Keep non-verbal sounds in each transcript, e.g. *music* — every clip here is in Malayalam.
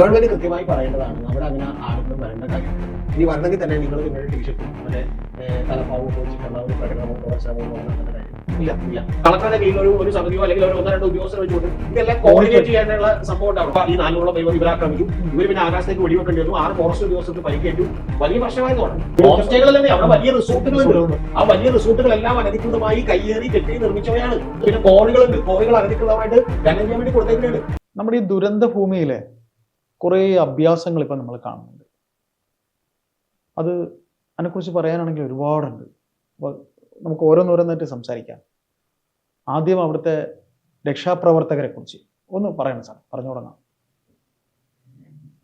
ഗവൺമെന്റ് കൃത്യമായി പറയേണ്ടതാണ്. അവിടെ അങ്ങനെ ആളുകൾ വരേണ്ട കാര്യം ഇനി വരണമെങ്കിൽ തന്നെ നിങ്ങൾ നിങ്ങളുടെ ടീഷർട്ടും മറ്റേ തലപ്പാവും വെച്ചിട്ടുള്ള ഒരു പ്രകടനമോ പ്രദർശനമോ നടത്തേണ്ട കാര്യം. ഇല്ല ഇല്ല. കളക്ടറുടെ കീഴിൽ ഒരു ഒരു സമിതിയോ അല്ലെങ്കിൽ ഒരു ഒന്നോ രണ്ടോ ഉദ്യോഗസ്ഥർ വെച്ചുകൊണ്ട് ഇതെല്ലാം കോർഡിനേറ്റ് ചെയ്യാനുള്ള സംഭവം ഉണ്ടാവും ഈ ഈ നാലുള്ള ദൈവം ഇവരാക്രമിക്കും ഇവർ പിന്നെ ആകാശത്തേക്ക് വെടിവെക്കേണ്ടി വന്നു ആറ് ഫോറസ്റ്റ് ഉദ്യോഗസ്ഥർക്ക് പരിക്കേറ്റു. വലിയ പ്രശ്നമായി തോന്നും ഹോം അവിടെ വലിയ റിസോർട്ടുകളുണ്ട് ആ വലിയ റിസോർട്ടുകളെല്ലാം അനധികൃതമായി കയ്യേറി കെട്ടി നിർമ്മിച്ചവയാണ്. പിന്നെ കോറികളുണ്ട്. കോറികൾ അനധികൃതമായിട്ട് ചെയ്യാൻ വേണ്ടി കൊടുത്തേക്കുന്നുണ്ട്. നമ്മുടെ ഈ ദുരന്ത ഭൂമിയിലെ കുറേ അഭ്യാസങ്ങൾ ഇപ്പം നമ്മൾ കാണുന്നുണ്ട്. അത് അതിനെക്കുറിച്ച് പറയാനാണെങ്കിൽ ഒരുപാടുണ്ട്. അപ്പോൾ നമുക്ക് ഓരോന്നോരോന്നായിട്ട് സംസാരിക്കാം. ആദ്യം അവിടുത്തെ രക്ഷാപ്രവർത്തകരെ കുറിച്ച് ഒന്ന് പറയണം സാർ. പറഞ്ഞു തുടങ്ങാം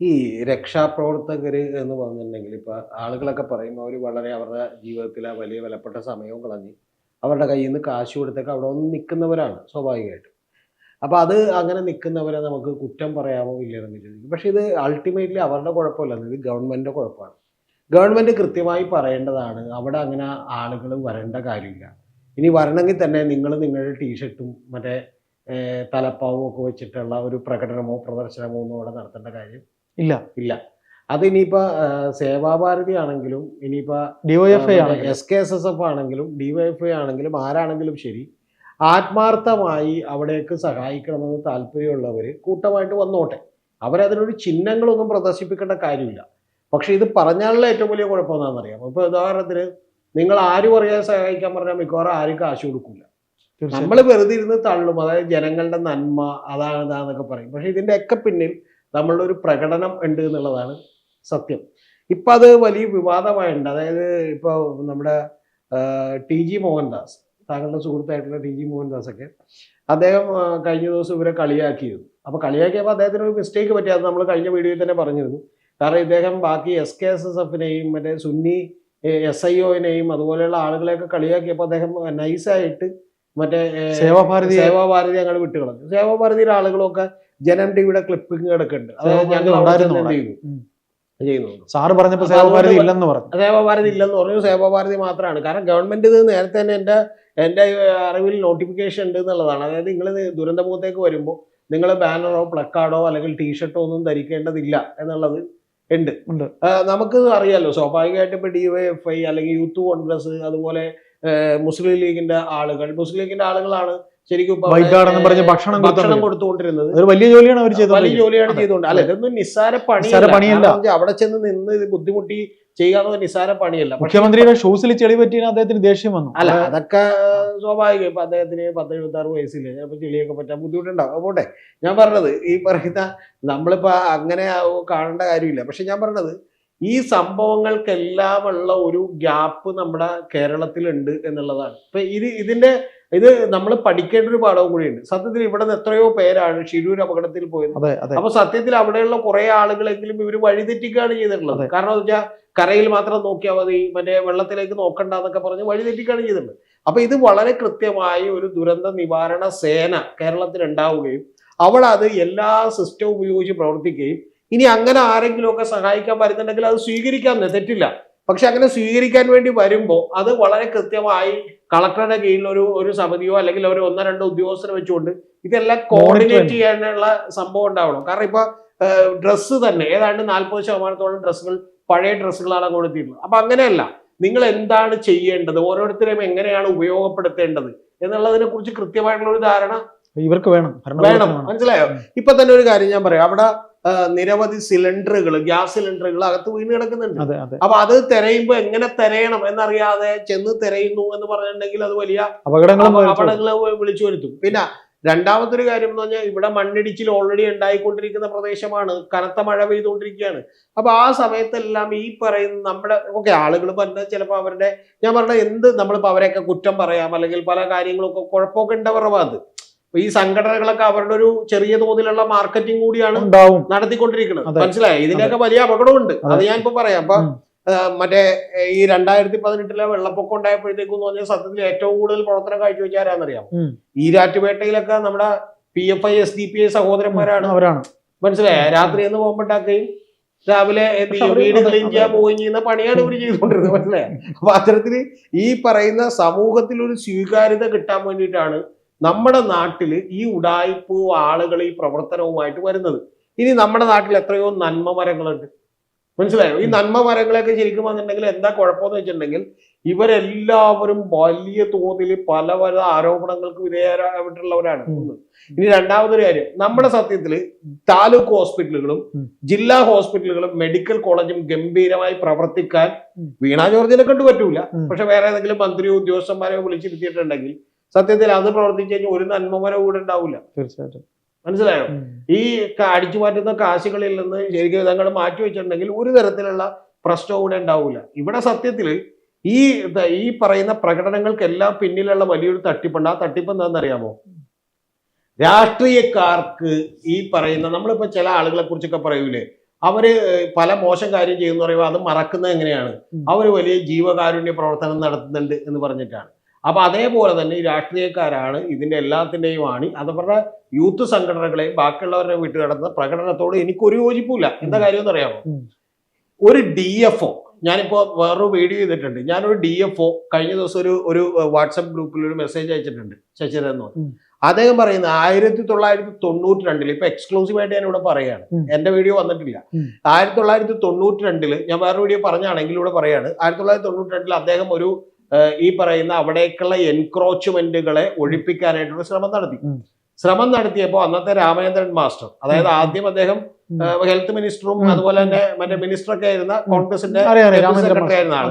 ഈ രക്ഷാപ്രവർത്തകർ എന്ന് പറഞ്ഞിട്ടുണ്ടെങ്കിൽ ഇപ്പോൾ ആളുകളൊക്കെ പറയും അവർ വളരെ അവരുടെ ജീവിതത്തിലെ വലിയ വിലപ്പെട്ട സമയവും കളഞ്ഞ് അവരുടെ കയ്യിൽ നിന്ന് കാശ് കൊടുത്തൊക്കെ അവിടെ ഒന്ന് നിൽക്കുന്നവരാണ് സ്വാഭാവികമായിട്ടും. അപ്പൊ അത് അങ്ങനെ നിൽക്കുന്നവരെ നമുക്ക് കുറ്റം പറയാമോ ഇല്ലെന്ന് ചോദിക്കും. പക്ഷേ ഇത് അൾട്ടിമേറ്റ്ലി അവരുടെ കുഴപ്പമല്ല ഇത് ഗവൺമെന്റിന്റെ കുഴപ്പമാണ്. ഗവൺമെന്റ് കൃത്യമായി പറയേണ്ടതാണ് അവിടെ അങ്ങനെ ആളുകൾ വരേണ്ട കാര്യമില്ല. ഇനി വരണമെങ്കിൽ തന്നെ നിങ്ങൾ നിങ്ങളുടെ ടീഷർട്ടും മറ്റേ തലപ്പാവും ഒക്കെ വെച്ചിട്ടുള്ള ഒരു പ്രകടനമോ പ്രദർശനമോ ഒന്നും അവിടെ നടത്തേണ്ട കാര്യം ഇല്ല. ഇല്ല. അത് ഇനിയിപ്പോൾ സേവാഭാരതി ആണെങ്കിലും ഇനിയിപ്പോ ഡിവൈഎഫ്ഐ ആണെങ്കിലും. S K S S F ആണെങ്കിലും ഡിവൈഎഫ്ഐ ആണെങ്കിലും ആരാണെങ്കിലും ശരി ആത്മാർത്ഥമായി അവിടേക്ക് സഹായിക്കണമെന്ന് താല്പര്യമുള്ളവർ കൂട്ടമായിട്ട് വന്നോട്ടെ. അവരതിനൊരു ചിഹ്നങ്ങളൊന്നും പ്രദർശിപ്പിക്കേണ്ട കാര്യമില്ല. പക്ഷെ ഇത് പറഞ്ഞാലുള്ള ഏറ്റവും വലിയ കുഴപ്പം എന്താണെന്നറിയാം ഇപ്പൊ ഉദാഹരണത്തിന് നിങ്ങൾ ആര് പറയാൻ സഹായിക്കാൻ പറഞ്ഞാൽ മിക്കവാറും ആരും കാശ് കൊടുക്കില്ല നമ്മൾ വെറുതെ ഇരുന്ന് തള്ളും. അതായത് ജനങ്ങളുടെ നന്മ അതാണ് ഇതാന്നൊക്കെ പറയും. പക്ഷെ ഇതിന്റെ ഒക്കെ പിന്നിൽ നമ്മളുടെ ഒരു പ്രകടനം ഉണ്ട് എന്നുള്ളതാണ് സത്യം. ഇപ്പൊ അത് വലിയ വിവാദമായിട്ടുണ്ട്. അതായത് ഇപ്പൊ നമ്മുടെ ടി ജി മോഹൻദാസ് താങ്കളുടെ സുഹൃത്തായിട്ടുള്ള ടി ജി മോഹൻദാസ് ഒക്കെ അദ്ദേഹം കഴിഞ്ഞ ദിവസം ഇവരെ കളിയാക്കിയിരുന്നു. അപ്പൊ കളിയാക്കിയപ്പോൾ അദ്ദേഹത്തിന് ഒരു മിസ്റ്റേക്ക് പറ്റി. അത് നമ്മൾ കഴിഞ്ഞ വീഡിയോയിൽ തന്നെ പറഞ്ഞിരുന്നു. കാരണം ഇദ്ദേഹം ബാക്കി എസ് കെ എസ് എസ് എഫിനെയും മറ്റേ സുന്നി എസ് ഐ ഒനെയും അതുപോലെയുള്ള ആളുകളെയൊക്കെ കളിയാക്കിയപ്പോൾ അദ്ദേഹം നൈസായിട്ട് മറ്റേ സേവാഭാരതി സേവാഭാരതി ഞങ്ങൾ വിട്ടുകളഞ്ഞു. സേവാഭാരതിയിലെ ആളുകളൊക്കെ ജനം ടിവിയുടെ ക്ലിപ്പിംഗ് കിടക്കുന്നുണ്ട് അതായത് സേവാഭാരതി ഞങ്ങൾ. ചെയ്യുന്നുണ്ട്. സാറ് പറഞ്ഞപ്പോൾ സേവാഭാരതി ഇല്ലെന്ന് പറഞ്ഞു. സേവാഭാരതി ഇല്ലെന്ന് പറഞ്ഞു. സേവാഭാരതി മാത്രമാണ്. കാരണം ഗവൺമെന്റ് ഇത് നേരത്തെ തന്നെ എന്റെ എന്റെ അറിവിൽ നോട്ടിഫിക്കേഷൻ ഉണ്ട് എന്നുള്ളതാണ്. അതായത് നിങ്ങൾ ദുരന്തമുഖത്തേക്ക് വരുമ്പോൾ നിങ്ങൾ ബാനറോ പ്ലക്കാർഡോ അല്ലെങ്കിൽ ടീഷർട്ടോ ഒന്നും ധരിക്കേണ്ടതില്ല എന്നുള്ളത് ഉണ്ട്. നമുക്ക് അറിയാലോ സ്വാഭാവികമായിട്ട് ഇപ്പൊ ഡിവൈഎഫ്ഐ അല്ലെങ്കിൽ യൂത്ത് കോൺഗ്രസ് അതുപോലെ മുസ്ലിം ലീഗിന്റെ ആളുകൾ. മുസ്ലിം ലീഗിന്റെ ആളുകളാണ് ശരിക്കും പറഞ്ഞ് ഭക്ഷണം ഭക്ഷണം കൊടുത്തുകൊണ്ടിരുന്നത്. വലിയ ജോലിയാണ് അവർ വലിയ ജോലിയാണ്. ചെയ്തുകൊണ്ട്. അല്ല ഇതൊന്നും നിസ്സാര പണി പണിയല്ല. അവിടെ ചെന്ന് നിന്ന് ഇത് ബുദ്ധിമുട്ടി ചെയ്യാവുന്ന നിസ്സാര പണിയല്ല. മുഖ്യമന്ത്രിയുടെ ഷൂസിൽ ചെളി പറ്റിയ അദ്ദേഹത്തിന് ദേഷ്യം വന്നു. അല്ല അതൊക്കെ സ്വാഭാവികം. ഇപ്പൊ അദ്ദേഹത്തിന് പത്ത് എഴുപത്തി ആറ് വയസ്സില്ല. ചിലപ്പോൾ ചെളിയൊക്കെ പറ്റാൻ ബുദ്ധിമുട്ടുണ്ടാവും. പോട്ടെ. ഞാൻ പറഞ്ഞത് ഈ പറയുന്ന നമ്മളിപ്പോ അങ്ങനെ കാണേണ്ട കാര്യമില്ല. പക്ഷെ ഞാൻ പറഞ്ഞത് ഈ സംഭവങ്ങൾക്കെല്ലാം ഉള്ള ഒരു ഗ്യാപ്പ് നമ്മുടെ കേരളത്തിലുണ്ട് എന്നുള്ളതാണ്. ഇപ്പൊ ഇത് ഇതിന്റെ ഇത് നമ്മൾ പഠിക്കേണ്ട ഒരു പാഠവും കൂടിയുണ്ട്. സത്യത്തിൽ ഇവിടെ നിന്ന് എത്രയോ പേരാണ് ഷിരൂർ അപകടത്തിൽ പോയത്. അപ്പൊ സത്യത്തിൽ അവിടെയുള്ള കുറെ ആളുകളെങ്കിലും ഇവർ വഴിതെറ്റിക്കുകയാണ് ചെയ്തിട്ടുള്ളത്. കാരണം എന്ന് വെച്ചാൽ കരയിൽ മാത്രം നോക്കിയാൽ മതി മറ്റേ വെള്ളത്തിലേക്ക് നോക്കണ്ട എന്നൊക്കെ പറഞ്ഞ് വഴിതെറ്റിക്കുകയാണ് ചെയ്തിട്ടുള്ളത്. അപ്പൊ ഇത് വളരെ കൃത്യമായ ഒരു ദുരന്ത നിവാരണ സേന കേരളത്തിൽ ഉണ്ടാവുകയും അവൾ അത് എല്ലാ സിസ്റ്റവും ഉപയോഗിച്ച് പ്രവർത്തിക്കുകയും ഇനി അങ്ങനെ ആരെങ്കിലും ഒക്കെ സഹായിക്കാൻ വരുന്നുണ്ടെങ്കിൽ അത് സ്വീകരിക്കാൻ തെറ്റില്ല. പക്ഷെ അങ്ങനെ സ്വീകരിക്കാൻ വേണ്ടി വരുമ്പോൾ അത് വളരെ കൃത്യമായി കളക്ടറുടെ കീഴിൽ ഒരു ഒരു സമിതിയോ അല്ലെങ്കിൽ ഒരു ഒന്നോ രണ്ടോ ഉദ്യോഗസ്ഥരെ വെച്ചുകൊണ്ട് ഇതെല്ലാം കോർഡിനേറ്റ് ചെയ്യാനുള്ള സംഭവം ഉണ്ടാവണം. കാരണം ഇപ്പൊ ഡ്രസ്സ് തന്നെ ഏതാണ്ട് നാൽപ്പത് ശതമാനത്തോളം ഡ്രസ്സുകൾ പഴയ ഡ്രസ്സുകളാണ് കൊടുത്തിട്ടുള്ളത് അപ്പൊ അങ്ങനെയല്ല നിങ്ങൾ എന്താണ് ചെയ്യേണ്ടത് ഓരോരുത്തരെയും എങ്ങനെയാണ് ഉപയോഗപ്പെടുത്തേണ്ടത് എന്നുള്ളതിനെ കുറിച്ച് കൃത്യമായിട്ടുള്ള ഒരു ധാരണ ഇവർക്ക് വേണം. വേണം. മനസ്സിലായോ? ഇപ്പൊ തന്നെ ഒരു കാര്യം ഞാൻ പറയാം. അവിടെ നിരവധി സിലിണ്ടറുകൾ ഗ്യാസ് സിലിണ്ടറുകൾ അകത്ത് വീണ് കിടക്കുന്നുണ്ട്. അതെ അതെ. അപ്പൊ അത് തിരയുമ്പോ എങ്ങനെ തിരയണം എന്നറിയാതെ ചെന്ന് തിരയുന്നു എന്ന് പറഞ്ഞിട്ടുണ്ടെങ്കിൽ അത് വലിയ അപകടങ്ങൾ അപകടങ്ങൾ വിളിച്ചു വരുത്തും. പിന്നെ രണ്ടാമത്തെ ഒരു കാര്യം എന്ന് പറഞ്ഞാൽ ഇവിടെ മണ്ണിടിച്ചിൽ ഓൾറെഡി ഉണ്ടായിക്കൊണ്ടിരിക്കുന്ന പ്രദേശമാണ്. കനത്ത മഴ പെയ്തുകൊണ്ടിരിക്കുകയാണ്. അപ്പൊ ആ സമയത്തെല്ലാം ഈ പറയുന്ന നമ്മുടെ ഓക്കെ ആളുകൾ പറഞ്ഞ ചിലപ്പോൾ അവരുടെ ഞാൻ പറഞ്ഞ എന്ത് നമ്മളിപ്പോൾ അവരെയൊക്കെ കുറ്റം പറയാം അല്ലെങ്കിൽ പല കാര്യങ്ങളൊക്കെ കുഴപ്പമൊക്കെ ഭാഗത്ത്. അപ്പൊ ഈ സംഘടനകളൊക്കെ അവരുടെ ഒരു ചെറിയ തോതിലുള്ള മാർക്കറ്റിംഗ് കൂടിയാണ് നടത്തിക്കൊണ്ടിരിക്കുന്നത്. മനസ്സിലായി? ഇതിന്റെയൊക്കെ വലിയ അപകടമുണ്ട്. അത്. ഞാൻ ഇപ്പൊ പറയാം. അപ്പൊ. മറ്റേ ഈ രണ്ടായിരത്തി പതിനെട്ടിലെ വെള്ളപ്പൊക്കം ഉണ്ടായപ്പോഴത്തേക്കും എന്ന് പറഞ്ഞാൽ സത്യത്തിൽ ഏറ്റവും കൂടുതൽ പ്രവർത്തനം കാഴ്ചവെച്ച ആരാന്നറിയാം ഉം. ഈരാറ്റുപേട്ടയിലൊക്കെ നമ്മുടെ P F I S D P I സഹോദരന്മാരാണ്. അവരാണ്. മനസ്സിലായ? രാത്രി എന്ന് പോകുമ്പോണ്ടാക്കുകയും രാവിലെ വീട് ക്ലീൻ ചെയ്യാൻ. പോവുകയും ചെയ്യുന്ന പണിയാണ് ഇവർ ചെയ്തുകൊണ്ടിരുന്നത്. മനസ്സിലായ? അപ്പൊ അത്തരത്തിൽ ഈ പറയുന്ന സമൂഹത്തിൽ ഒരു സ്വീകാര്യത കിട്ടാൻ വേണ്ടിയിട്ടാണ് നമ്മുടെ നാട്ടിൽ ഈ ഉടായ്പ ആളുകൾ ഈ പ്രവർത്തനവുമായിട്ട് വരുന്നത്. ഇനി നമ്മുടെ നാട്ടിൽ എത്രയോ നന്മ മരങ്ങളുണ്ട് മനസ്സിലായോ? ഈ നന്മ മരങ്ങളൊക്കെ ശരിക്കും വന്നിട്ടുണ്ടെങ്കിൽ എന്താ കുഴപ്പമെന്ന് വെച്ചിട്ടുണ്ടെങ്കിൽ ഇവരെല്ലാവരും വലിയ തോതിൽ പല പല ആരോപണങ്ങൾക്ക് വിധേയരായിട്ടുള്ളവരാണ്. ഇനി രണ്ടാമതൊരു കാര്യം. നമ്മുടെ സത്യത്തിൽ താലൂക്ക് ഹോസ്പിറ്റലുകളും ജില്ലാ ഹോസ്പിറ്റലുകളും മെഡിക്കൽ കോളേജും ഗംഭീരമായി പ്രവർത്തിക്കാൻ വീണ ജോർജിനെ കണ്ടു പറ്റൂല. പക്ഷെ വേറെ ഏതെങ്കിലും മന്ത്രിയോ ഉദ്യോഗസ്ഥന്മാരെയോ വിളിച്ചിരുത്തിയിട്ടുണ്ടെങ്കിൽ സത്യത്തിൽ അത് പ്രവർത്തിച്ചു കഴിഞ്ഞാൽ ഒരു നന്മമരം കൂടെ ഉണ്ടാവില്ല തീർച്ചയായിട്ടും. മനസ്സിലായോ? ഈ അടിച്ചു മാറ്റുന്ന കാശുകളിൽ നിന്ന് ശരിക്കും ഇതങ്ങൾ മാറ്റി വെച്ചിട്ടുണ്ടെങ്കിൽ ഒരു തരത്തിലുള്ള പ്രശ്നവും കൂടെ ഉണ്ടാവില്ല ഇവിടെ സത്യത്തിൽ ഈ ഈ പറയുന്ന പ്രകടനങ്ങൾക്കെല്ലാം പിന്നിലുള്ള വലിയൊരു തട്ടിപ്പുണ്ട്. ആ തട്ടിപ്പ് എന്താണെന്നറിയാമോ? രാഷ്ട്രീയക്കാർക്ക് ഈ പറയുന്ന നമ്മളിപ്പോ ചില ആളുകളെ കുറിച്ചൊക്കെ പറയൂലേ? അവർ പല മോശം കാര്യം ചെയ്യുന്ന പറയുമ്പോൾ അത് മറക്കുന്നത് എങ്ങനെയാണ്? അവർ അവർ വലിയ ജീവകാരുണ്യ പ്രവർത്തനം നടത്തുന്നുണ്ട് എന്ന് പറഞ്ഞിട്ടാണ്. അപ്പൊ അതേപോലെ തന്നെ ഈ രാഷ്ട്രീയക്കാരാണ് ഇതിന്റെ എല്ലാത്തിന്റെയും ആണ്. അതവരുടെ യൂത്ത് സംഘടനകളെ ബാക്കിയുള്ളവരുടെ വീട്ടിൽ നടത്തുന്ന പ്രകടനത്തോട് എനിക്കൊരു യോജിപ്പില്ല എന്താ കാര്യം എന്നറിയാമോ അറിയാമോ? ഒരു ഡി എഫ് ഒ ഞാനിപ്പോ വേറൊരു വീഡിയോ ചെയ്തിട്ടുണ്ട്. ഞാനൊരു ഡി എഫ് ഒ കഴിഞ്ഞ ദിവസം ഒരു ഒരു വാട്സപ്പ് ഗ്രൂപ്പിൽ ഒരു മെസ്സേജ് അയച്ചിട്ടുണ്ട് ശശിധരൻ എന്ന് പറഞ്ഞു. അദ്ദേഹം പറയുന്നത് ആയിരത്തി തൊള്ളായിരത്തി തൊണ്ണൂറ്റി രണ്ടിൽ ഇപ്പൊ എക്സ്ക്ലൂസീവ് ആയിട്ട് ഞാൻ ഇവിടെ പറയാണ് എന്റെ വീഡിയോ വന്നിട്ടില്ല. ആയിരത്തി തൊള്ളായിരത്തി തൊണ്ണൂറ്റി രണ്ടിൽ ഞാൻ വേറെ വീഡിയോ പറഞ്ഞാണെങ്കിൽ ഇവിടെ പറയാണ്. ആയിരത്തി തൊള്ളായിരത്തി തൊണ്ണൂറ്റി രണ്ടിൽ അദ്ദേഹം ഒരു ഈ പറയുന്ന അവിടേക്കുള്ള എൻക്രോച്ച്മെന്റുകളെ ഒഴിപ്പിക്കാനായിട്ടൊരു ശ്രമം നടത്തി. ശ്രമം നടത്തിയപ്പോൾ അന്നത്തെ രാമചന്ദ്രൻ മാസ്റ്റർ അതായത് ആദ്യം അദ്ദേഹം ഹെൽത്ത് മിനിസ്റ്ററും അതുപോലെ തന്നെ മറ്റേ മിനിസ്റ്ററൊക്കെ ആയിരുന്ന കോൺഗ്രസിന്റെ സെക്രട്ടറി ആയിരുന്ന ആൾ.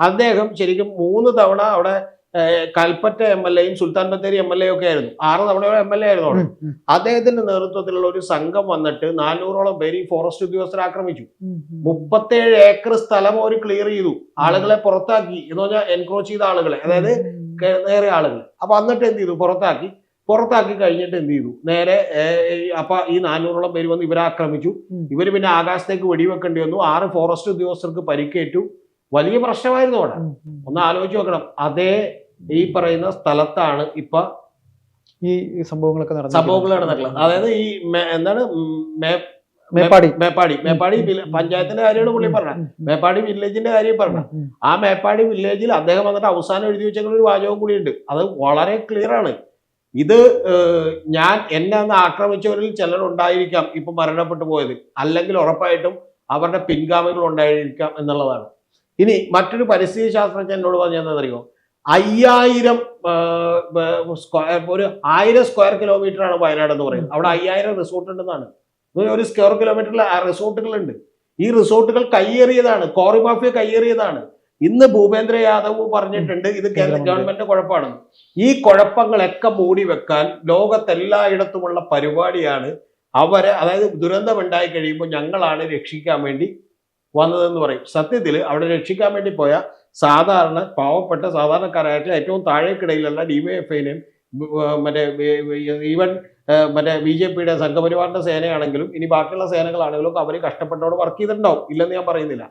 അദ്ദേഹം ശരിക്കും മൂന്ന് തവണ അവിടെ കൽപ്പറ്റ എം എൽ എയും Sultan Bathery M L A ഒക്കെ ആയിരുന്നു. ആറ് തവണയോളം എം എൽ എ ആയിരുന്നു അദ്ദേഹത്തിന്റെ നേതൃത്വത്തിലുള്ള ഒരു സംഘം വന്നിട്ട് നാനൂറോളം പേര് ഈ ഫോറസ്റ്റ് ഉദ്യോഗസ്ഥരെ ആക്രമിച്ചു. മുപ്പത്തേഴ് ഏക്കർ സ്ഥലം അവർ ക്ലിയർ ചെയ്തു. ആളുകളെ പുറത്താക്കി എന്ന് പറഞ്ഞാൽ എൻക്രോച്ച് ചെയ്ത ആളുകളെ. അതായത് നേരെ ആളുകൾ അപ്പൊ എന്നിട്ട് എന്ത് ചെയ്തു? പുറത്താക്കി. പുറത്താക്കി കഴിഞ്ഞിട്ട് എന്ത് ചെയ്തു? നേരെ അപ്പൊ ഈ നാനൂറോളം പേര് വന്ന് ഇവരെ ആക്രമിച്ചു. ഇവർ ഇവർ പിന്നെ ആകാശത്തേക്ക് വെടിവെക്കേണ്ടി വന്നു. ആറ് ഫോറസ്റ്റ് ഉദ്യോഗസ്ഥർക്ക് പരിക്കേറ്റു. വലിയ പ്രശ്നമായിരുന്നു അവിടെ. ഒന്ന് ആലോചിച്ച് നോക്കണം. അതേ ഈ പറയുന്ന സ്ഥലത്താണ് ഇപ്പൊ ഈ സംഭവങ്ങളൊക്കെ നടന്നു സംഭവങ്ങൾ നടന്നിട്ടുള്ളത്. അതായത് ഈ എന്താണ്? മേപ്പാടി. മേപ്പാടി. മേപ്പാടി പഞ്ചായത്തിന്റെ കാര്യമാണ് പുള്ളി പറഞ്ഞത്. മേപ്പാടി വില്ലേജിന്റെ കാര്യം പറഞ്ഞ ഉം, ഉം. ആ മേപ്പാടി വില്ലേജിൽ അദ്ദേഹം വന്നിട്ട് അവസാനം എഴുതി വെച്ചേക്കുന്ന ഒരു വാചകം കൂടിയുണ്ട്. അത് വളരെ ക്ലിയർ ആണ്. ഇത് ഞാൻ എന്നെ അന്ന് ആക്രമിച്ചവരിൽ ചിലർ ഉണ്ടായിരിക്കാം ഇപ്പൊ മരണപ്പെട്ടു പോയത്. അല്ലെങ്കിൽ ഉറപ്പായിട്ടും അവരുടെ പിൻഗാമികൾ ഉണ്ടായിരിക്കാം എന്നുള്ളതാണ്. ഇനി മറ്റൊരു പരിസ്ഥിതി ശാസ്ത്രജ്ഞനോട് എന്നോട് പറഞ്ഞതെന്നറിയോ അയ്യായിരം സ്ക്വയർ ഒരു ആയിരം സ്ക്വയർ കിലോമീറ്റർ ആണ് വയനാട് എന്ന് പറയുന്നത്. അവിടെ അയ്യായിരം റിസോർട്ട് ഉണ്ടെന്നാണ്. ഒരു സ്ക്വയർ കിലോമീറ്ററിൽ റിസോർട്ടുകളുണ്ട് ഈ റിസോർട്ടുകൾ കയ്യേറിയതാണ്. Quarry mafia കയ്യേറിയതാണ്. ഇന്ന് ഭൂപേന്ദ്ര യാദവ് പറഞ്ഞിട്ടുണ്ട് ഇത് കേന്ദ്ര ഗവൺമെന്റ് ഗവൺമെന്റിന്റെ കുഴപ്പമാണ്. ഈ കുഴപ്പങ്ങളൊക്കെ മൂടി വെക്കാൻ ലോകത്തെല്ലായിടത്തുമുള്ള പരിപാടിയാണ് അവരെ അതായത് ദുരന്തം ഉണ്ടായി കഴിയുമ്പോൾ ഞങ്ങളാണ് രക്ഷിക്കാൻ വേണ്ടി വന്നതെന്ന് പറയും. സത്യത്തിൽ അവിടെ രക്ഷിക്കാൻ വേണ്ടി പോയ സാധാരണ പാവപ്പെട്ട സാധാരണക്കാരായിട്ടുള്ള ഏറ്റവും താഴേക്കിടയിലുള്ള ഡിവൈഎഫ്ഐനെയും മറ്റേ ഈവൻ മറ്റേ ബി ജെ പിയുടെ സംഘപരിവാറിന്റെ സേനയാണെങ്കിലും ഇനി ബാക്കിയുള്ള സേനകളാണെങ്കിലും അവർ കഷ്ടപ്പെട്ടവിടെ വർക്ക് ചെയ്തിട്ടുണ്ടാവും. ഇല്ലെന്ന് ഞാൻ പറയുന്നില്ല.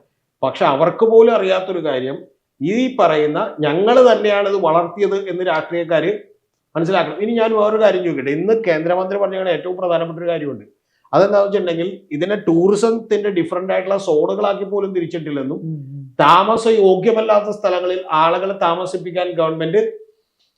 പക്ഷെ അവർക്ക് പോലും അറിയാത്തൊരു കാര്യം ഈ പറയുന്ന ഞങ്ങൾ തന്നെയാണ് ഇത് വളർത്തിയത് എന്ന് രാഷ്ട്രീയക്കാർ മനസ്സിലാക്കണം. ഇനി ഞാൻ വേറൊരു കാര്യം ചോദിക്കട്ടെ. ഇന്ന് കേന്ദ്രമന്ത്രി പറഞ്ഞ ഏറ്റവും പ്രധാനപ്പെട്ട ഒരു കാര്യമുണ്ട്. അതെന്താണെന്ന് വെച്ചിട്ടുണ്ടെങ്കിൽ ഇതിനെ ടൂറിസത്തിന്റെ ഡിഫറെന്റ് ആയിട്ടുള്ള സോണുകളാക്കി പോലും തിരിച്ചിട്ടില്ലെന്നും ഉം, ഉം. താമസ യോഗ്യമല്ലാത്ത സ്ഥലങ്ങളിൽ ആളുകളെ താമസിപ്പിക്കാൻ ഗവൺമെന്റ്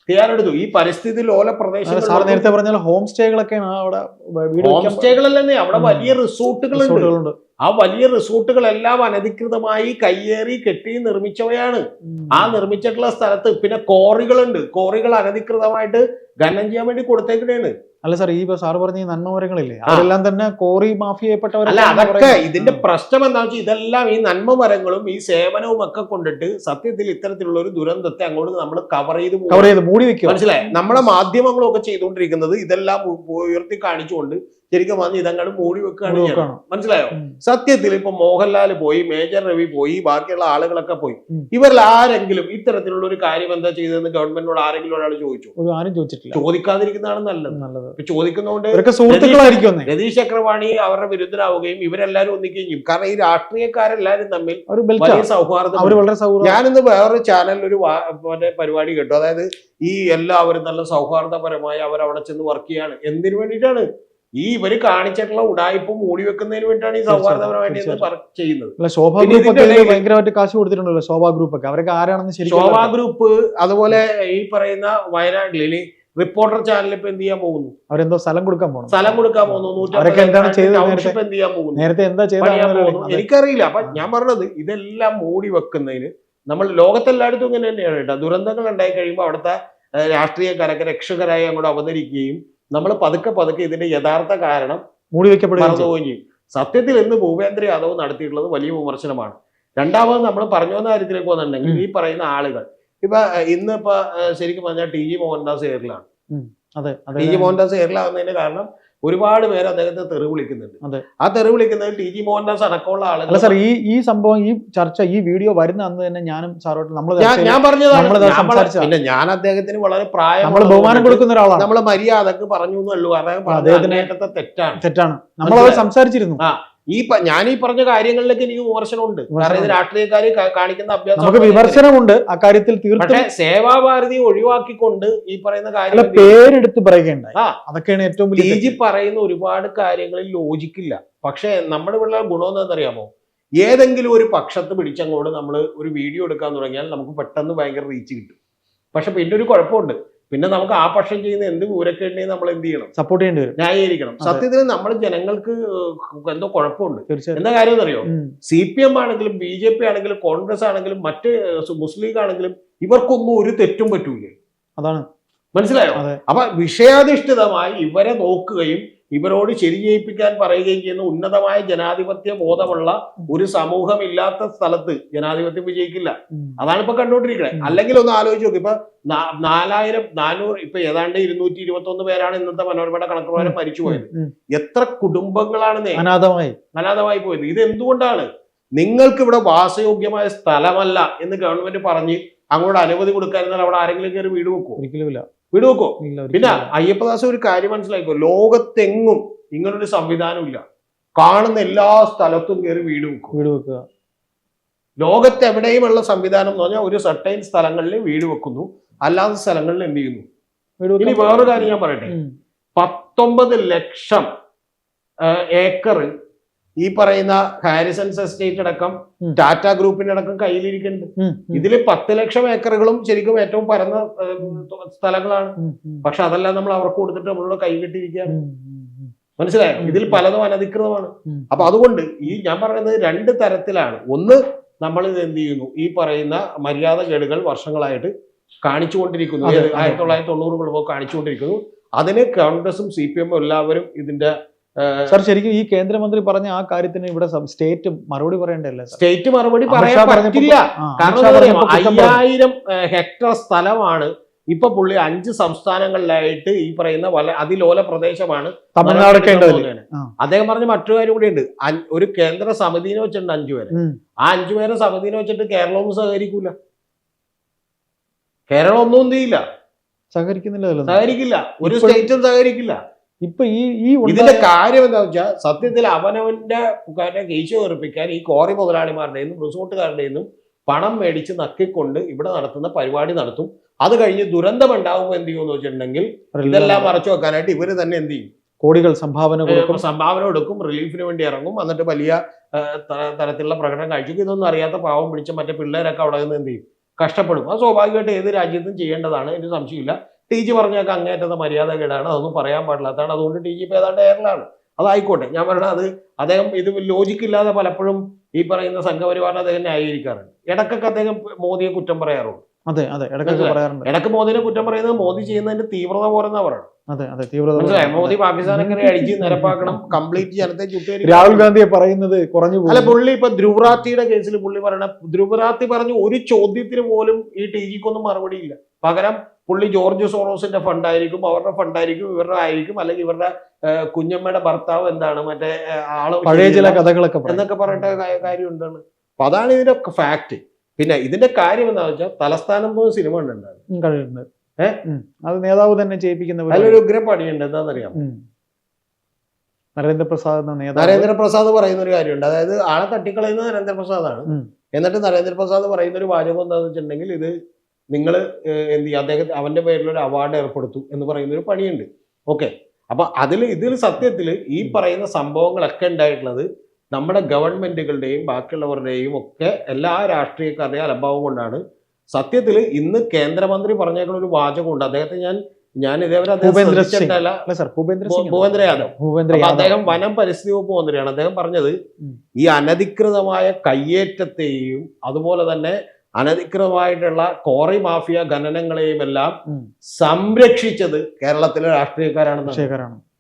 തയ്യാറെടുത്തു. ഈ പരിസ്ഥിതി ലോല പ്രദേശം സാർ നേരത്തെ പറഞ്ഞ ഹോം സ്റ്റേകളൊക്കെയാണ് അവിടെ വീട് ഹോം സ്റ്റേകളല്ലേ സ്റ്റേകളല്ലെന്നേ അവിടെ വലിയ റിസോർട്ടുകളുണ്ട്. ആ വലിയ റിസോർട്ടുകൾ എല്ലാം അനധികൃതമായി കയ്യേറി കെട്ടി നിർമ്മിച്ചവയാണ്. ആ നിർമ്മിച്ചിട്ടുള്ള സ്ഥലത്ത് പിന്നെ കോറികളുണ്ട്. കോറികൾ അനധികൃതമായിട്ട് ഖനനം ചെയ്യാൻ വേണ്ടി കൊടുത്തേക്കണേണ്. അല്ല സാർ ഈ സാർ പറഞ്ഞ ഈ നന്മമരങ്ങളില്ലേ? അതെല്ലാം തന്നെ കോറി മാഫിയപ്പെട്ടവർ അല്ല അതൊക്കെ ഇതിന്റെ പ്രശ്നം എന്താണെന്ന് വെച്ചാൽ ഇതെല്ലാം ഈ നന്മമരങ്ങളും ഈ സേവനവും ഒക്കെ കൊണ്ടിട്ട് സത്യത്തിൽ ഇത്തരത്തിലുള്ള ഒരു ദുരന്തത്തെ അങ്ങോട്ട് നമ്മൾ കവർ ചെയ്ത് കവർ ചെയ്ത് മൂടി വെക്കുക മനസ്സിലായി? നമ്മളെ മാധ്യമങ്ങളൊക്കെ ചെയ്തുകൊണ്ടിരിക്കുന്നത് ഇതെല്ലാം ഉയർത്തി കാണിച്ചുകൊണ്ട് ശരിക്കും പറഞ്ഞ് ഇതങ്ങോട്ട് മൂടി വെക്കുകയാണ് മനസ്സിലായോ. സത്യത്തിൽ ഇപ്പൊ മോഹൻലാൽ പോയി മേജർ രവി പോയി ബാക്കിയുള്ള ആളുകളൊക്കെ പോയി. ഇവരിൽ ആരെങ്കിലും ഇത്തരത്തിലുള്ള ഒരു കാര്യം എന്താ ചെയ്തതെന്ന് ഗവൺമെന്റിനോട് ആരെങ്കിലും ഒരാൾ ചോദിച്ചു? ആരും ചോദിച്ചിട്ടില്ല. ചോദിക്കാതിരിക്കുന്നതാണ് നല്ലത്. നല്ലത്. ചോദിക്കുന്നതുകൊണ്ട് സുഹൃത്തുക്കളായിരിക്കും രതീഷ് ചക്രവാണി അവരുടെ വിരുദ്ധരാവുകയും ഇവരെല്ലാരും ഒന്നിക്കുകയും ചെയ്യും. കാരണം ഈ രാഷ്ട്രീയക്കാരെല്ലാരും തമ്മിൽ വലിയ സൗഹാർദ്ദം ഞാനിന്ന് വേറൊരു ചാനലിൽ ഒരു പരിപാടി കേട്ടു. അതായത് ഈ എല്ലാവരും നല്ല സൗഹാർദ്ദപരമായി അവർ അവിടെ ചെന്ന് വർക്ക് ചെയ്യാണ്. എന്തിനു വേണ്ടിയിട്ടാണ്? ഈ ഇവർ കാണിച്ചിട്ടുള്ള ഉടായ്പ മൂടി വെക്കുന്നതിന് വേണ്ടിയിട്ടാണ് ഈ സൗഹാർദ്ദപരമായിട്ട് ചെയ്യുന്നത്. ശോഭ ഗ്രൂപ്പ് ഭയങ്കരമായിട്ട് കാശ് കൊടുത്തിട്ടുണ്ടല്ലോ ശോഭ ഗ്രൂപ്പ് ഒക്കെ അവരൊക്കെ ആരാണെന്ന് ശരിക്കും ശോഭാ ഗ്രൂപ്പ് അതുപോലെ ഈ പറയുന്ന വയനാട്ടിൽ ഇനി റിപ്പോർട്ടർ ചാനൽ ഇപ്പൊ എന്ത് ചെയ്യാൻ പോകുന്നു? അവരെന്തോ സ്ഥലം കൊടുക്കാൻ പോകുന്നു സ്ഥലം കൊടുക്കാൻ പോകുന്നു നേരത്തെ? എന്താ ചെയ്യാൻ പോകുന്നു? എനിക്കറിയില്ല. അപ്പൊ ഞാൻ പറഞ്ഞത് ഇതെല്ലാം മൂടി വെക്കുന്നതിന് നമ്മൾ ലോകത്തെല്ലായിടത്തും ഇങ്ങനെ തന്നെയാണ് കേട്ടോ. ദുരന്തങ്ങൾ ഉണ്ടായി കഴിയുമ്പോൾ അവിടുത്തെ രാഷ്ട്രീയക്കാരൊക്കെ രക്ഷകരായി അങ്ങോട്ട് അവതരിക്കുകയും നമ്മൾ പതുക്കെ പതുക്കെ ഇതിന്റെ യഥാർത്ഥ കാരണം മൂടി വെക്കപ്പെടുകയും ചെയ്യും. മറന്നുപോവുകയും ചെയ്യും. സത്യത്തിൽ എന്ന് ഭൂപേന്ദ്ര യാദവ് നടത്തിയിട്ടുള്ളത് വലിയ വിമർശനമാണ്. രണ്ടാമത് നമ്മൾ പറഞ്ഞു വന്ന കാര്യത്തിലേക്ക് വന്നിട്ടുണ്ടെങ്കിൽ ഈ പറയുന്ന ആളുകൾ ഇപ്പൊ ഇന്നിപ്പോ ഇന്ന് ഇപ്പൊ ശരിക്കും പറഞ്ഞാൽ ടി ജി മോഹൻദാസ് എയർലാണ് ടി ജി മോഹൻദാസ് എയറിലാവുന്നതിന്റെ കാരണം ഒരുപാട് പേര് അദ്ദേഹത്തെ തെറി വിളിക്കുന്നുണ്ട്. അതെ. ആ തെറി വിളിക്കുന്നതിൽ ടി ജി മോഹൻദാസ് അടക്കമുള്ള ആളുകൾ അല്ല സാർ ഈ ഈ സംഭവം ഈ ചർച്ച ഈ വീഡിയോ വരുന്ന അന്ന് തന്നെ ഞാനും സാറോട്ട് നമ്മൾ ഞാൻ പറഞ്ഞതാണ്. പിന്നെ ഞാൻ അദ്ദേഹത്തിന് വളരെ പ്രായം നമ്മൾ ബഹുമാനം കൊടുക്കുന്ന ഒരാളാണ്. നമ്മൾ മര്യാദയ്ക്ക് പറഞ്ഞു എന്നുള്ളൂ. അദ്ദേഹം തെറ്റാണ്. തെറ്റാണ്. നമ്മൾ സംസാരിച്ചിരുന്നു. സംസാരിച്ചിരുന്നു ഈ ഞാൻ ഈ പറഞ്ഞ കാര്യങ്ങളിലേക്ക് എനിക്ക് വിമർശനമുണ്ട്. കാരണം ഇത് രാഷ്ട്രീയക്കാര് കാണിക്കുന്ന അഭ്യാസം നമുക്ക് വിമർശനമുണ്ട്. അക്കാര്യത്തിൽ പക്ഷേ പക്ഷെ സേവാഭാരതി ഒഴിവാക്കിക്കൊണ്ട് ഈ പറയുന്ന കാര്യങ്ങൾ കാര്യം പേരെടുത്ത് പറയുകയുണ്ടായി. ആ. അതൊക്കെയാണ് ഏറ്റവും ടി ജി പറയുന്ന ഒരുപാട് കാര്യങ്ങളിൽ ലോജിക്കില്ല. പക്ഷേ നമ്മുടെ ഇവിടെ ഗുണം എന്താണെന്നറിയാമോ ഏതെങ്കിലും ഒരു പക്ഷത്ത് പിടിച്ചങ്ങോട്ട് നമ്മൾ ഒരു വീഡിയോ എടുക്കാൻ തുടങ്ങിയാൽ നമുക്ക് പെട്ടെന്ന് ഭയങ്കര റീച്ച് കിട്ടും. പക്ഷെ പിന്നെ ഒരു കുഴപ്പമുണ്ട്. പിന്നെ നമുക്ക് ആ പക്ഷം ചെയ്യുന്ന എന്ത് വിവരക്കേണ്ടിയും നമ്മൾ എന്ത് ചെയ്യണം? സപ്പോർട്ട് ചെയ്യേണ്ടി വരും. ന്യായീകരിക്കണം. സത്യത്തിന് സത്യത്തിൽ നമ്മൾ ജനങ്ങൾക്ക് എന്തോ കുഴപ്പമുണ്ട്. എന്താ കാര്യം ഉം. സി പി എം ആണെങ്കിലും ബി ജെ പി ആണെങ്കിലും കോൺഗ്രസ് ആണെങ്കിലും മറ്റ് മുസ്ലിം ലീഗ് ആണെങ്കിലും ഇവർക്കൊന്നും ഒരു തെറ്റും പറ്റൂലേ? അതാണ്. മനസ്സിലായോ. അപ്പൊ വിഷയാധിഷ്ഠിതമായി ഇവരെ നോക്കുകയും ഇവരോട് ശരി ചെയ്യിപ്പിക്കാൻ പറയുകയും ചെയ്യുന്ന. ഉന്നതമായ ജനാധിപത്യ ബോധമുള്ള ഒരു സമൂഹം ഇല്ലാത്ത സ്ഥലത്ത് ജനാധിപത്യം വിജയിക്കില്ല. അതാണ് ഇപ്പൊ കണ്ടുകൊണ്ടിരിക്കുന്നത് അല്ലെങ്കിൽ ഒന്ന് ആലോചിച്ച് നോക്കി. ഇപ്പൊ നാലായിരം നാനൂറ് ഇപ്പൊ ഏതാണ്ട് ഇരുന്നൂറ്റി ഇരുപത്തി ഒന്ന് പേരാണ് ഇന്നത്തെ മനോരമയുടെ കണക്ക് പ്രകാരം മരിച്ചുപോയത്. പോയത് എത്ര കുടുംബങ്ങളാണ് അനാഥമായി. അനാഥമായി പോയത്. ഇത് എന്തുകൊണ്ടാണ്? നിങ്ങൾക്ക് ഇവിടെ വാസയോഗ്യമായ സ്ഥലമല്ല എന്ന് ഗവൺമെന്റ് പറഞ്ഞ് അങ്ങോട്ട് അനുമതി കൊടുക്കാതിരുന്നാൽ അവിടെ ആരെങ്കിലും കയറി വീട് വെക്കുമോ ഒരിക്കലും ഇല്ല വീട് വെക്കുമോ പിന്നെ ഇല്ല. അയ്യപ്പദാസ് ഒരു കാര്യം മനസ്സിലാക്കോ ലോകത്തെങ്ങും ഇങ്ങനൊരു സംവിധാനമില്ല കാണുന്ന എല്ലാ സ്ഥലത്തും കയറി വീട് വെക്കും. വീട് വെക്കുക ലോകത്തെവിടെയുമുള്ള സംവിധാനം എന്ന് പറഞ്ഞാൽ ഒരു സർട്ടൈൻ സ്ഥലങ്ങളിൽ വീട് വെക്കുന്നു. അല്ലാത്ത സ്ഥലങ്ങളിൽ എന്ത് ചെയ്യുന്നു? ഇനി വേറൊരു കാര്യം ഞാൻ പറയട്ടെ. പത്തൊമ്പത് ലക്ഷം ഏക്കർ ഈ പറയുന്ന ഹാരിസൺസ് എസ്റ്റേറ്റ് അടക്കം. ടാറ്റ ഗ്രൂപ്പിന്റെ അടക്കം കയ്യിലിരിക്കുന്നുണ്ട്. ഇതിൽ പത്ത് ലക്ഷം ഏക്കറുകളും ശരിക്കും ഏറ്റവും പരന്ന സ്ഥലങ്ങളാണ്. പക്ഷെ അതെല്ലാം നമ്മൾ അവർക്ക് കൊടുത്തിട്ട് നമ്മളുടെ കൈ കെട്ടിയിരിക്കുകയാണ് ഉം. ഉം. ഉം. മനസ്സിലായോ. ഇതിൽ പലതും അനധികൃതമാണ്. അപ്പൊ അതുകൊണ്ട് ഈ ഞാൻ പറയുന്നത് രണ്ട് തരത്തിലാണ് ഒന്ന് നമ്മൾ ഇത് എന്ത് ചെയ്യുന്നു ഈ പറയുന്ന മര്യാദ കേടുകൾ വർഷങ്ങളായിട്ട് കാണിച്ചുകൊണ്ടിരിക്കുന്നു. ആയിരത്തി തൊള്ളായിരത്തി തൊണ്ണൂറുകൾ മുമ്പ് കാണിച്ചുകൊണ്ടിരിക്കുന്നു അതിന് കോൺഗ്രസും സി പി എമ്മും എല്ലാവരും ഇതിന്റെ സാർ ശരിക്കും ഈ കേന്ദ്രമന്ത്രി പറഞ്ഞ ആ കാര്യത്തിന് ഇവിടെ സ്റ്റേറ്റ് മറുപടി പറയണ്ടല്ലേ സ്റ്റേറ്റ് മറുപടി പറയാൻ പറ്റില്ല. കാരണം. അയ്യായിരം ഹെക്ടർ സ്ഥലമാണ്. ഇപ്പൊ പുള്ളി അഞ്ച് സംസ്ഥാനങ്ങളിലായിട്ട് ഈ പറയുന്ന വല അതിലോല പ്രദേശമാണ് തമിഴ്നാടൊക്കെ. അദ്ദേഹം പറഞ്ഞ മറ്റൊരു കാര്യം കൂടി ഉണ്ട്. ഒരു കേന്ദ്ര സമിതിനെ വെച്ചിട്ടുണ്ട് അഞ്ചു പേര്. ആ അഞ്ചു പേരെ സമിതിനെ വെച്ചിട്ട് കേരളവും സഹകരിക്കൂല. കേരളം ഒന്നും എന്ത് ചെയ്യില്ല? സഹകരിക്കുന്നില്ല സഹകരിക്കില്ല. ഒരു സ്റ്റേറ്റും സഹകരിക്കില്ല. ഇപ്പൊ ഈ ഈ ഇതിന്റെ കാര്യം എന്താ വെച്ചാൽ സത്യത്തിൽ അവനവന്റെ കാരണം കേശു ഉറപ്പിക്കാൻ ഈ കോറി മുതലാളിമാരുടെ നിന്നും റിസോർട്ടുകാരുടെ നിന്നും പണം മേടിച്ച് നക്കിക്കൊണ്ട് ഇവിടെ നടത്തുന്ന പരിപാടി നടത്തും. അത് കഴിഞ്ഞ് ദുരന്തം ഉണ്ടാവുമ്പോൾ എന്ത് ചെയ്യുമെന്ന് വെച്ചിട്ടുണ്ടെങ്കിൽ ഇതെല്ലാം മറച്ചു വെക്കാനായിട്ട് ഇവർ തന്നെ എന്ത് ചെയ്യും? കോടികൾ സംഭാവന കൊടുക്കും. സംഭാവന കൊടുക്കും റിലീഫിന് വേണ്ടി ഇറങ്ങും. എന്നിട്ട് വലിയ തരത്തിലുള്ള പ്രകടനം കാഴ്ചക്കും ഇതൊന്നും അറിയാത്ത പാവം പിടിച്ച മറ്റേ പിള്ളേരൊക്കെ അവിടെ നിന്ന് എന്ത് ചെയ്യും? കഷ്ടപ്പെടും. അത് സ്വാഭാവികമായിട്ട് ഏത് രാജ്യത്തും ചെയ്യേണ്ടതാണ് എനിക്ക് സംശയമില്ല. ടി ജി പറഞ്ഞൊക്കെ അങ്ങേറ്റത്തെ മര്യാദ കേടാണ്. അതൊന്നും പറയാൻ പാടില്ലാത്തതാണ് അതുകൊണ്ട് ടി ജി ഇപ്പം ഏതാണ്ട് എയറിലാണ് അതായിക്കോട്ടെ. ഞാൻ പറയണത് അത് അദ്ദേഹം ഇത് ലോജിക്കില്ലാതെ പലപ്പോഴും ഈ പറയുന്ന സംഘപരിവാറിനെ അദ്ദേഹം ന്യായീകരിക്കാറുണ്ട്. ഇടക്കൊക്കെ അദ്ദേഹം മോദിയെ കുറ്റം പറയാറുണ്ട്. അതെ അതെ. ഇടക്കൊക്കെ പറയാറുണ്ട്. ഇടയ്ക്ക് മോദിനെ കുറ്റം പറയുന്നത് മോദി ചെയ്യുന്നതിന്റെ തീവ്രത പോരെന്നാ പറയുന്നത്. അതെ അതെ. തീവ്രത മോദി പാകിസ്ഥാനെ അടിച്ച് നിരപ്പാക്കണം കംപ്ലീറ്റ് ജനത്തെ *laughs* രാഹുൽ ഗാന്ധിയെ പറയുന്നത് കുറഞ്ഞു അല്ല പുള്ളി ഇപ്പൊ ധ്രുവറാത്തിയുടെ കേസിൽ പുള്ളി പറയണ ധ്രുവറാത്തി പറഞ്ഞു ഒരു ചോദ്യത്തിന് പോലും ഈ ടി ജിക്കൊന്നും മറുപടി ഇല്ല. പകരം പുള്ളി ജോർജ് സോറോസിന്റെ ഫണ്ടായിരിക്കും അവരുടെ ഫണ്ടായിരിക്കും ഇവരുടെ ആയിരിക്കും അല്ലെങ്കിൽ ഇവരുടെ കുഞ്ഞമ്മയുടെ ഭർത്താവ് എന്താണ് മറ്റേ ആൾ പഴയ ചില കഥകളൊക്കെ. എന്നൊക്കെ പറഞ്ഞിട്ട് കാര്യം എന്താണ്? അപ്പൊ അതാണ് ഇതിന്റെ ഫാക്ട് പിന്നെ ഇതിന്റെ കാര്യം എന്താ വെച്ചാൽ തലസ്ഥാനം പോകുന്ന സിനിമ ഉണ്ടായിരുന്നു. അത് നേതാവ് തന്നെ ചെയ്യിപ്പിക്കുന്ന നല്ലൊരു അതിലൊരു ഉഗ്രപണിയുണ്ട് എന്താണെന്നറിയാം. നരേന്ദ്രപ്രസാദ് എന്ന നേതാവ്. നരേന്ദ്രപ്രസാദ് പറയുന്ന ഒരു കാര്യമുണ്ട്. അതായത് ആളെ തട്ടിക്കളയുന്നത് നരേന്ദ്രപ്രസാദാണ്. എന്നിട്ട് നരേന്ദ്രപ്രസാദ് പറയുന്ന ഒരു വാചകം എന്താണെന്ന് വെച്ചിട്ടുണ്ടെങ്കിൽ ഇത് നിങ്ങൾ എന്ത് ചെയ്യുക? അദ്ദേഹത്തെ അവന്റെ പേരിൽ ഒരു അവാർഡ് ഏർപ്പെടുത്തു എന്ന് പറയുന്ന ഒരു പണിയുണ്ട്. ഓക്കെ അപ്പൊ അതിൽ ഇതിൽ സത്യത്തിൽ ഈ പറയുന്ന സംഭവങ്ങളൊക്കെ ഉണ്ടായിട്ടുള്ളത് നമ്മുടെ ഗവൺമെന്റുകളുടെയും ബാക്കിയുള്ളവരുടെയും ഒക്കെ എല്ലാ രാഷ്ട്രീയക്കാരുടെയും അലംഭാവം കൊണ്ടാണ്. സത്യത്തിൽ ഇന്ന് കേന്ദ്രമന്ത്രി പറഞ്ഞേക്കുന്ന ഒരു വാചകമുണ്ട്. അദ്ദേഹത്തെ ഞാൻ ഞാൻ ഇതേവരെ ഭൂപേന്ദ്ര യാദവ്. അദ്ദേഹം വനം പരിസ്ഥിതി വകുപ്പ് മന്ത്രിയാണ്. അദ്ദേഹം പറഞ്ഞത് ഈ അനധികൃതമായ കയ്യേറ്റത്തെയും അതുപോലെ തന്നെ അനധികൃതമായിട്ടുള്ള കോറി മാഫിയ ഖനനങ്ങളെയും എല്ലാം. സംരക്ഷിച്ചത് കേരളത്തിലെ രാഷ്ട്രീയക്കാരാണെന്ന്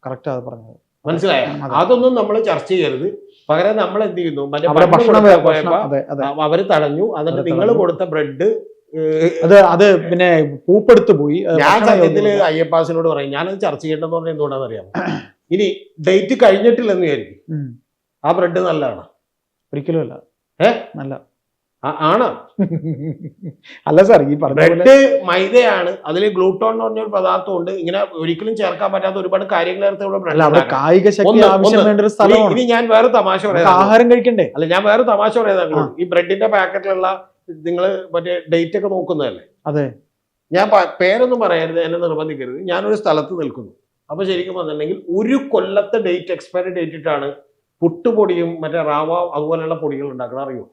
കറക്റ്റ് അത് പറഞ്ഞത്. മനസ്സിലായ? അതൊന്നും നമ്മൾ ചർച്ച ചെയ്യരുത്. പകരം നമ്മൾ എന്ത് ചെയ്യുന്നു? അവർ തടഞ്ഞു. എന്നിട്ട് നിങ്ങൾ കൊടുത്ത ബ്രെഡ് അത് അത് പിന്നെ പൂപ്പെടുത്തു പോയി. ഞാൻ സത്യത്തിൽ സത്യത്തിൽ. അയ്യപ്പാസിനോട് പറയും ഞാനത് ചർച്ച ചെയ്യേണ്ടെന്ന് പറഞ്ഞാൽ എന്തുകൊണ്ടാണെന്ന് അറിയാം ഇനി ഡേറ്റ് കഴിഞ്ഞിട്ടില്ലെന്ന് വിചാരിക്കും. ആ ബ്രെഡ് നല്ലതാണ്. ഒരിക്കലും അല്ല. ഏഹ് നല്ല. ആണ്. അല്ല സാർ ഈ പറഞ്ഞ മൈദയാണ്. അതിൽ ഗ്ലൂട്ടോൺ എന്ന് പറഞ്ഞ ഒരു പദാർത്ഥം ഉണ്ട് ഇങ്ങനെ ഒരിക്കലും ചേർക്കാൻ പറ്റാത്ത ഒരുപാട് കാര്യങ്ങൾ ഇവിടെ. കായിക ശക്തി ആവശ്യം വേണ്ട ഒരു ഇനി- സ്ഥലമാണ്. ഇനി ഞാൻ വേറെ തമാശ പറയാം. ആഹാരം കഴിക്കണ്ടേ? അല്ല ഞാൻ വേറെ തമാശ പറയാം. ഈ ബ്രെഡിന്റെ പാക്കറ്റിലുള്ള നിങ്ങൾ മറ്റേ ഡേറ്റ് ഒക്കെ നോക്കുന്നതല്ലേ? അതെ. ഞാൻ പേരൊന്നും പറയരുത് എന്നെ നിർബന്ധിക്കരുത്. ഞാനൊരു സ്ഥലത്ത് നിൽക്കുന്നു. അപ്പൊ ശരിക്കും വന്നിട്ടുണ്ടെങ്കിൽ ഒരു കൊല്ലത്തെ ഡേറ്റ് എക്സ്പയറി ഡേറ്റ് ഇട്ടാണ് പുട്ടുപൊടിയും മറ്റേ റാവ അതുപോലെയുള്ള പൊടികൾ ഉണ്ടാക്കുന്നത്. അറിയോ?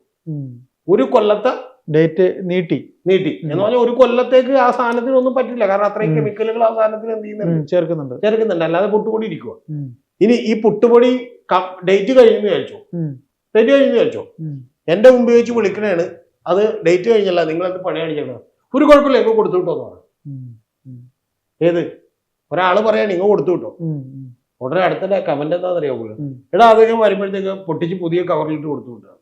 ഒരു കൊല്ലത്തെ ഡേറ്റ് നീട്ടി. നീട്ടി. എന്ന് പറഞ്ഞാൽ ഒരു കൊല്ലത്തേക്ക് ആ സാധനത്തിനൊന്നും പറ്റില്ല. കാരണം അത്രയും. കെമിക്കലുകൾ ആ സാധനത്തിൽ എന്ത് ചെയ്യുന്നുണ്ട്? ചേർക്കുന്നുണ്ട്. ചേർക്കുന്നുണ്ട്. അല്ലാതെ പുട്ടുപൊടി ഇരിക്കുക ഇനി ഈ പുട്ടുപൊടി ഡേറ്റ് കഴിഞ്ഞെന്ന് വിചാരിച്ചോ? ഡേറ്റ് കഴിഞ്ഞെന്ന് വിചാരിച്ചോ. എന്റെ മുമ്പ് വെച്ച് വിളിക്കണേണ്. അത് ഡേറ്റ് കഴിഞ്ഞല്ല. നിങ്ങൾ എന്ത് പണി കാണിക്കണം ഒരു കുഴപ്പമില്ല. ഇപ്പൊ കൊടുത്തു എന്ന് ഏത്? ഒരാൾ പറയാണ് നിങ്ങൾ കൊടുത്തു വിട്ടോ. ഉടനെ അടുത്ത കമന്റ് എന്താ അറിയാമോ ഉം. എടാ അതൊക്കെ വരുമ്പോഴത്തേക്ക് പൊട്ടിച്ച് പുതിയ കവറിലിട്ട് കൊടുത്തു വിട്ടു.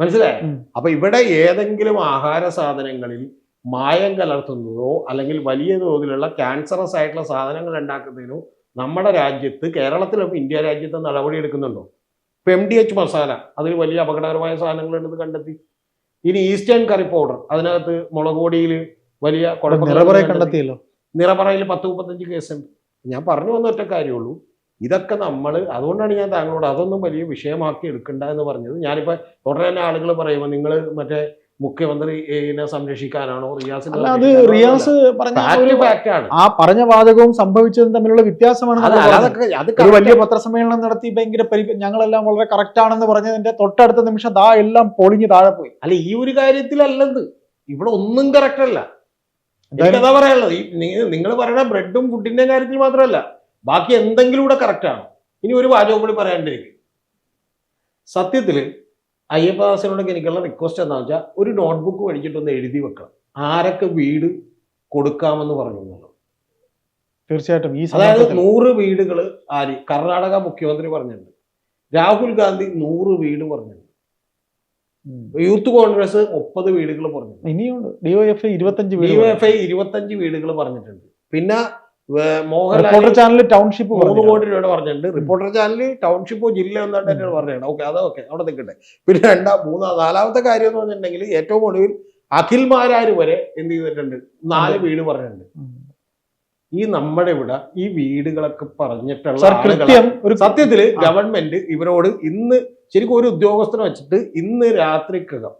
മനസ്സിലായോ. അപ്പൊ ഇവിടെ ഏതെങ്കിലും ആഹാര സാധനങ്ങളിൽ മായം കലർത്തുന്നതോ അല്ലെങ്കിൽ വലിയ തോതിലുള്ള ക്യാൻസറസ് ആയിട്ടുള്ള സാധനങ്ങൾ ഉണ്ടാക്കുന്നതിനോ നമ്മുടെ രാജ്യത്ത് കേരളത്തിലും ഇന്ത്യ രാജ്യത്ത് നടപടി എടുക്കുന്നുണ്ടോ ഇപ്പൊ എം ഡി എച്ച് മസാല അതിൽ വലിയ അപകടകരമായ സാധനങ്ങളുണ്ടെന്ന് കണ്ടെത്തി. ഇനി ഈസ്റ്റേൺ കറി പൗഡർ അതിനകത്ത് മുളക് പൊടിയിൽ വലിയ കുഴപ്പം. കണ്ടെത്തിയല്ലോ. നിറപറയിൽ പത്ത് മുപ്പത്തഞ്ച് കേസുണ്ട്. ഞാൻ പറഞ്ഞു വന്ന ഒറ്റ കാര്യമുള്ളൂ ഇതൊക്കെ നമ്മൾ അതുകൊണ്ടാണ് ഞാൻ താങ്കളോട് അതൊന്നും വലിയ വിഷയമാക്കി എടുക്കണ്ട എന്ന് പറഞ്ഞത്. ഞാനിപ്പോ ഉടനെ തന്നെ ആളുകൾ പറയുമ്പോൾ നിങ്ങൾ മറ്റേ മുഖ്യമന്ത്രി ഇതിനെ സംരക്ഷിക്കാനാണോ റിയാസ് അല്ല അത് റിയാസ് പറഞ്ഞ ആ പറഞ്ഞ വാചകവും സംഭവിച്ചതും തമ്മിലുള്ള വ്യത്യാസമാണ് ഒരു വലിയ പത്രസമ്മേളനം നടത്തി ഭയങ്കര ഞങ്ങളെല്ലാം വളരെ കറക്റ്റ് ആണെന്ന് പറഞ്ഞതിന്റെ തൊട്ടടുത്ത നിമിഷം ദാ എല്ലാം പൊളിഞ്ഞ് താഴെ പോയി. അല്ല ഈ ഒരു കാര്യത്തിലല്ലത്. ഇവിടെ ഒന്നും കറക്റ്റ് അല്ല. എന്താ പറയാനുള്ളത്? നിങ്ങൾ പറയുന്ന ബ്രെഡും ഫുഡിന്റെ കാര്യത്തിൽ മാത്രമല്ല. ബാക്കി എന്തെങ്കിലും കൂടെ കറക്റ്റാണ് ഇനി ഒരു വാചകം കൂടി പറയാണ്ടിരിക്കും സത്യത്തിൽ അയ്യപ്പദാസനോടൊക്കെ എനിക്കുള്ള റിക്വസ്റ്റ് എന്താണെന്ന് വെച്ചാൽ ഒരു നോട്ട്ബുക്ക് മേടിച്ചിട്ടൊന്ന് എഴുതി വെക്കണം. ആരൊക്കെ വീട് കൊടുക്കാമെന്ന് പറഞ്ഞു എന്നുള്ളത്. തീർച്ചയായിട്ടും ഈ അതായത് നൂറ് വീടുകൾ ആര്? കർണാടക മുഖ്യമന്ത്രി പറഞ്ഞിട്ടുണ്ട്. രാഹുൽ ഗാന്ധി നൂറ് വീട് പറഞ്ഞിട്ടുണ്ട്. യൂത്ത് കോൺഗ്രസ് മുപ്പത് വീടുകൾ പറഞ്ഞു ഇനിയുണ്ട്. ഡിവൈഎഫ് ഇരുപത്തഞ്ച് ഡിവൈഎഫ്ഐ ഇരുപത്തഞ്ച് വീടുകൾ പറഞ്ഞിട്ടുണ്ട്. പിന്നെ മോഹൻലാൽ റിപ്പോർട്ടർ ചാനലിൽ ടൗൺഷിപ്പ് മൂന്ന് കോടി രൂപയുടെ പറഞ്ഞിട്ടുണ്ട്. റിപ്പോർട്ടർ ചാനലിൽ ടൗൺഷിപ്പോ ജില്ല എന്നായിട്ട് എന്നോട് പറഞ്ഞത് ഓക്കെ അത് ഓക്കെ അവിടെ നിൽക്കട്ടെ. പിന്നെ രണ്ടാം മൂന്നാം നാലാമത്തെ കാര്യം എന്ന് പറഞ്ഞിട്ടുണ്ടെങ്കിൽ ഏറ്റവും ഒടുവിൽ അഖിൽമാരാര് വരെ എന്ത് ചെയ്തിട്ടുണ്ട്? നാല് വീട് പറഞ്ഞിട്ടുണ്ട്. ഈ നമ്മുടെ ഇവിടെ ഈ വീടുകളൊക്കെ പറഞ്ഞിട്ടുള്ള സത്യത്തിൽ ഗവൺമെന്റ് ഇവരോട് ഇന്ന് ശരിക്കും ഒരു ഉദ്യോഗസ്ഥനെ വെച്ചിട്ട് ഇന്ന് രാത്രിക്കകം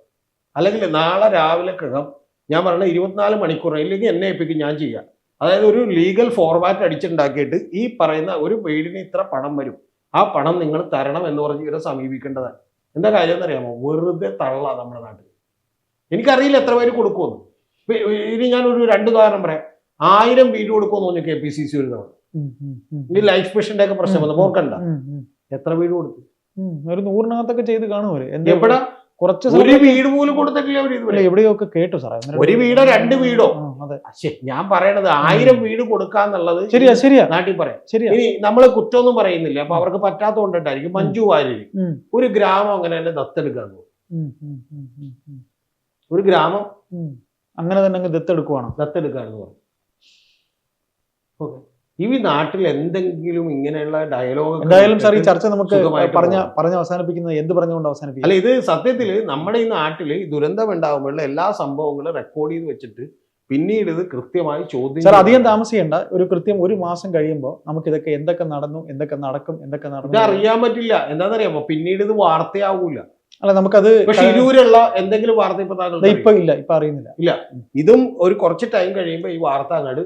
അല്ലെങ്കിൽ നാളെ രാവിലെ രാവിലെക്കകം ഞാൻ പറഞ്ഞ ഇരുപത്തിനാല് മണിക്കൂർ ഇല്ലെങ്കിൽ എന്നെ ഏൽപ്പിക്കും ഞാൻ ചെയ്യാം. അതായത് ഒരു ലീഗൽ ഫോർമാറ്റ് അടിച്ചുണ്ടാക്കിയിട്ട് ഈ പറയുന്ന ഒരു വീടിന് ഇത്ര പണം വരും. ആ പണം നിങ്ങൾ തരണം എന്ന് പറഞ്ഞ് ഇവരെ സമീപിക്കേണ്ടതാണ്. എന്താ കാര്യം എന്നറിയാമോ വെറുതെ തള്ള നമ്മുടെ നാട്ടിൽ. എനിക്കറിയില്ല എത്ര പേര് കൊടുക്കുമെന്ന്. ഇനി ഇനി ഒരു രണ്ട് ഉദാഹരണം പറയാം. ആയിരം വീട് കൊടുക്കുമെന്ന് പറഞ്ഞു കെ പി സി സി ഒരു തവണ. ഇനി ലൈഫ് മിഷന്റെ ഒക്കെ പ്രശ്നം വന്നു ഓർക്കണ്ട. എത്ര വീട് കൊടുത്തു. ഒരു നൂറിനകത്തൊക്കെ ചെയ്ത് കാണും അവർ. എവിടെ? കുറച്ച് ഒരു വീട് പോലും കൊടുത്തിട്ടില്ല അവർ ഇതുവരെ. എവിടെയൊക്കെ കേട്ടു സാറേ. ഒരു വീടോ രണ്ട് വീടോ? അതെ. ഞാൻ പറയണത് ആയിരം വീട് കൊടുക്കാന്നുള്ളത് ശരിയാ ശരിയാ. നാട്ടിൽ പറയാം. ശരിയാ. ഇനി നമ്മൾ കുറ്റമൊന്നും പറയുന്നില്ല. അപ്പൊ അവർക്ക് പറ്റാത്തതുകൊണ്ടിട്ടായിരിക്കും മഞ്ജു വാര്യര്. ഉം, ഒരു ഗ്രാമം അങ്ങനെ തന്നെ ദത്തെടുക്കാൻ ഒരു ഗ്രാമം അങ്ങനെ തന്നെ ദത്തെടുക്കുവാണോ ദത്തെടുക്കുവാണ്? ദത്തെടുക്കാന്ന് പറഞ്ഞു ഓക്കെ. ഈ നാട്ടിൽ എന്തെങ്കിലും ഇങ്ങനെയുള്ള ഡയലോഗ് എന്തായാലും സാർ ഈ ചർച്ച നമുക്ക് പറഞ്ഞ പറഞ്ഞ അവസാനിപ്പിക്കുന്നത് എന്ത് പറഞ്ഞുകൊണ്ട് അവസാനിപ്പിക്കും? അല്ല ഇത് സത്യത്തിൽ നമ്മുടെ ഈ നാട്ടിൽ ദുരന്തം ഉണ്ടാകുമ്പോഴുള്ള എല്ലാ സംഭവങ്ങളും റെക്കോർഡ് ചെയ്ത് വെച്ചിട്ട് പിന്നീട് ഇത് കൃത്യമായി ചോദ്യം സാർ അധികം. താമസിക്കേണ്ട. ഒരു കൃത്യം ഒരു മാസം കഴിയുമ്പോൾ നമുക്ക് ഇതൊക്കെ എന്തൊക്കെ നടന്നു എന്തൊക്കെ നടക്കും എന്തൊക്കെ ഇത് നടന്നു അറിയാൻ പറ്റില്ല. എന്താണെന്നറിയാമോ പിന്നീട് ഇത് വാർത്തയാവൂല. അല്ല നമുക്കത് ഇരൂരുള്ള എന്തെങ്കിലും വാർത്ത ഇപ്പൊ ഇപ്പൊ ഇല്ല ഇപ്പൊ അറിയുന്നില്ല. ഇല്ല. ഇതും ഒരു കുറച്ച് ടൈം കഴിയുമ്പോൾ ഈ വാർത്ത അങ്ങോട്ട്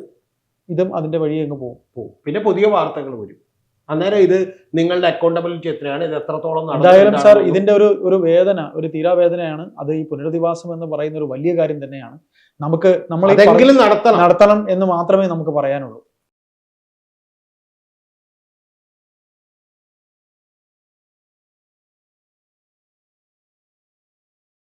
ഇതും അതിന്റെ വഴി അങ്ങ് പോകും പോകും പിന്നെ പുതിയ വാർത്തകൾ വരും. അന്നേരം ഇത് നിങ്ങളുടെ അക്കൗണ്ടബിലിറ്റി എത്രയാണ്? ഇത് എത്രത്തോളം എന്തായാലും സാർ ഇതിന്റെ ഒരു ഒരു വേദന ഒരു തീരാവേദനയാണ്. അത് ഈ പുനരധിവാസം എന്ന് പറയുന്ന ഒരു വലിയ കാര്യം തന്നെയാണ്. നമുക്ക് നമ്മൾ നടത്തണം. നടത്തണം എന്ന് മാത്രമേ നമുക്ക് പറയാനുള്ളൂ.